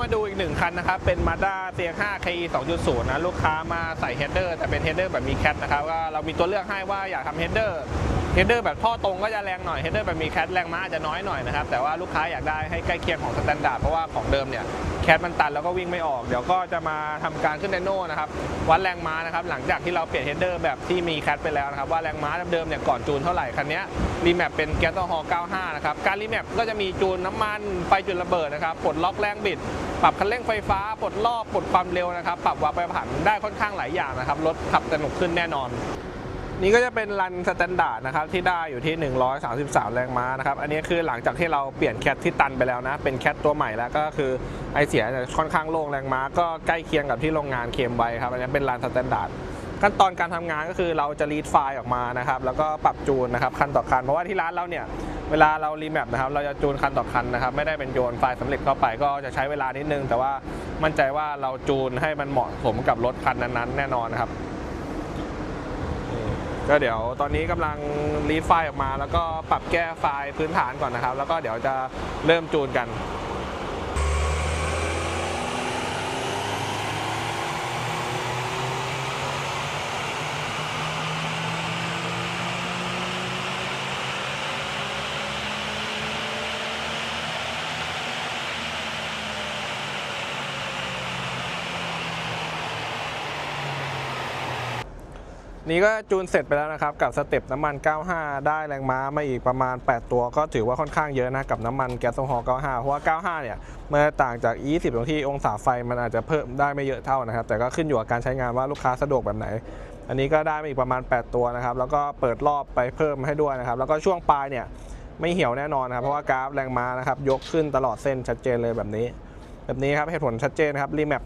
มาดูอีกหนึ่งคันนะครับ เป็น Mazda CX-5 KE 2.0 นะ ลูกค้ามาใส่เฮดเดอร์แต่เป็นเฮดเดอร์แบบมีแคทนะครับว่าเรามีตัวเลือกให้ว่าอยากทำเฮดเดอร์ เฮดเดอร์แบบท่อตรงก็จะแรงหน่อยเฮดเดอร์แบบมีแคทแรงม้าอาจจะน้อยหน่อยนะครับแต่ว่าลูกค้าอยากได้ให้ใกล้เคียงของสแตนดาร์ดเพราะว่าของเดิมเนี่ยแคทมันตันแล้วก็วิ่งไม่ออก เดี๋ยวก็จะมาทำการขึ้นไดโน่นะครับวัดแรงม้านะครับหลังจากที่เราเปลี่ยนเฮดเดอร์แบบที่มีแคทไปแล้วนะครับว่าแรงม้าเดิมเนี่ยก่อนจูนเท่าไหร่คันนี้รีแมปเป็นแก๊สโซฮอล95 นะครับการรีแมปก็จะมีจูนน้ำมันไฟจุดระเบิดนะครับปลดล็อกแรงบิดปรับคันเร่งไฟฟ้าปลดรอบปลดความเร็วนะครับปรับวาไปผันได้ค่อนข้างหลายอย่างนะครับรถขับสนุกขึ้นแน่นอน นี่ก็จะเป็นรันสแตนดาร์ดนะครับที่ได้อยู่ที่ 133 แรงม้านะครับ อันนี้คือหลังจากที่เราเปลี่ยนแคทที่ตันไปแล้วนะ เป็นแคทตัวใหม่แล้วก็คือไอเสียจะค่อนข้างโล่งแรงม้าก็ใกล้เคียงกับที่โรงงานเคมไว้ครับ อันนี้เป็นรันสแตนดาร์ดขั้นตอนการทำงานก็คือเราจะรีดไฟล์ออกมานะครับ แล้วก็ปรับจูนนะครับคันต่อคัน เพราะว่าที่ร้านเราเนี่ยเวลาเรารีแมปนะครับเราจะจูนคันต่อคันนะครับ ไม่ได้เป็นโยนไฟล์สำเร็จเข้าไปก็จะใช้เวลานิดนึง แต่ว่ามั่นใจว่าเราจูนให้มันเหมาะสมกับรถคันนั้นๆแน่นอนนะครับ ก็เดี๋ยวตอนนี้กำลังรีดไฟล์ออกมา แล้วก็ปรับแก้ไฟล์พื้นฐานก่อนนะครับ แล้วก็เดี๋ยวจะเริ่มจูนกัน นี่ก็จูนเสร็จไปแล้วนะครับ กับสเต็ปน้ำมัน 95 ได้แรงม้ามาอีกประมาณ 8 ตัว ก็ถือว่าค่อนข้างเยอะนะ กับน้ำมันแก๊สโซฮอล์95 เพราะว่า 95 เนี่ยมันต่างจาก E20 ตรงที่องศาไฟมันอาจจะเพิ่มได้ไม่เยอะเท่านะครับ แต่ก็ขึ้นอยู่กับการใช้งานว่าลูกค้าสะดวกแบบไหน อันนี้ก็ได้มาอีกประมาณ 8 ตัวนะครับ แล้วก็เปิดรอบไปเพิ่มให้ด้วยนะครับ แล้วก็ช่วงปลายเนี่ยไม่เหี่ยวแน่นอนครับ เพราะว่ากราฟแรงม้านะครับยกขึ้นตลอดเส้นชัดเจนเลยแบบนี้ แบบนี้ครับเหตุผลชัดเจนนะครับรีแมป